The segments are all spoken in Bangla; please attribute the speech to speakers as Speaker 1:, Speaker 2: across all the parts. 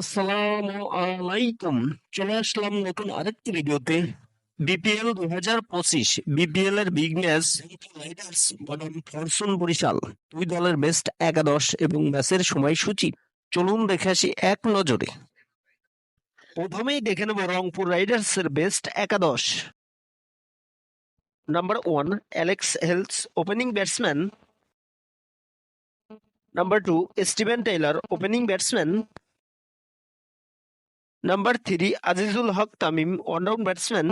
Speaker 1: আসসালামু আলাইকুম। চলে আসলাম নতুন আরেকটি ভিডিওতে। বিপিএল দুই হাজার পঁচিশ, বিপিএল এর বিগ ম্যাচ রাইডার্স বনাম ফরচুন বরিশাল। দুই দলের বেস্ট একাদশ এবং ম্যাচের সময়সূচি। চলুন দেখে আসি এক নজরে। প্রথমেই দেখে নেব রংপুর রাইডার্স এর বেস্ট একাদশ। Number one Alex Hales opening batsman number two Steven Taylor opening batsman number three Azizul Haque Tamim allround batsman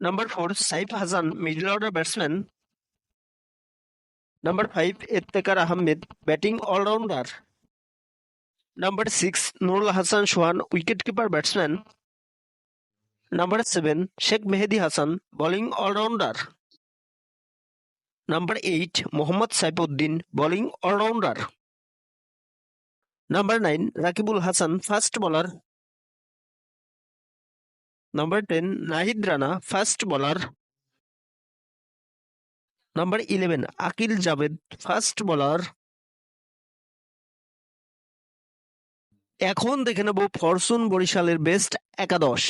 Speaker 1: number four Saif Hasan middle order batsman number five Iftikhar Ahmed batting allrounder number six Nurul Hasan Sohan wicket keeper batsman number seven Sheikh Mehedi Hasan bowling allrounder number eight Mohammad Saifuddin bowling allrounder number nine Rakibul Hasan fast bowler number ten Nahid Rana fast bowler number eleven Akil Javed fast bowler এখন দেখে নেব ফরচুন বরিশালের বেস্ট একাদশ।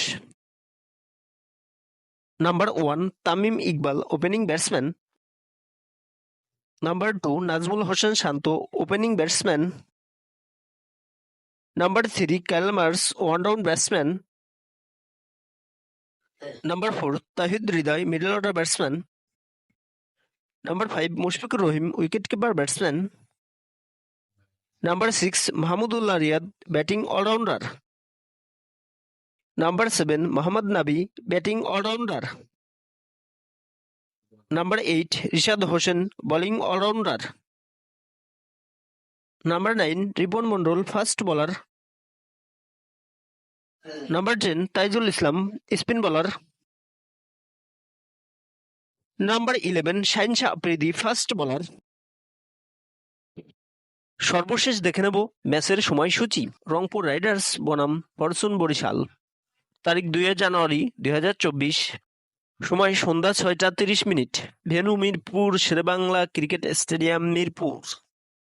Speaker 1: Number one Tamim Iqbal opening batsman number two Najmul Hossain Shanto opening batsman Number three, Kalmars, one-down batsman. Number four, Tahid Riday, middle order batsman. Number five, Mushfiqur Rahim, wicket-keeper batsman. Number six, Mahmudullah Riyad, batting all-rounder. Number seven, Muhammad Nabi, batting all-rounder. Number eight, Rishad Hossain, bowling all-rounder. Number nine Ripon Mondol, fast bowler. Number 10, Taizul Islam, spin bowler. Number 11, Shahin Shah Afridi, fast bowler সর্বশেষ দেখে নেব ম্যাচের সময়সূচি। রংপুর রাইডার্স বনাম ফরচুন বরিশাল। তারিখ দুই জানুয়ারি দুই হাজার চব্বিশ। সময় সন্ধ্যা ছয়টা তিরিশ minute. Venue Mirpur Sherebangla cricket stadium Mirpur.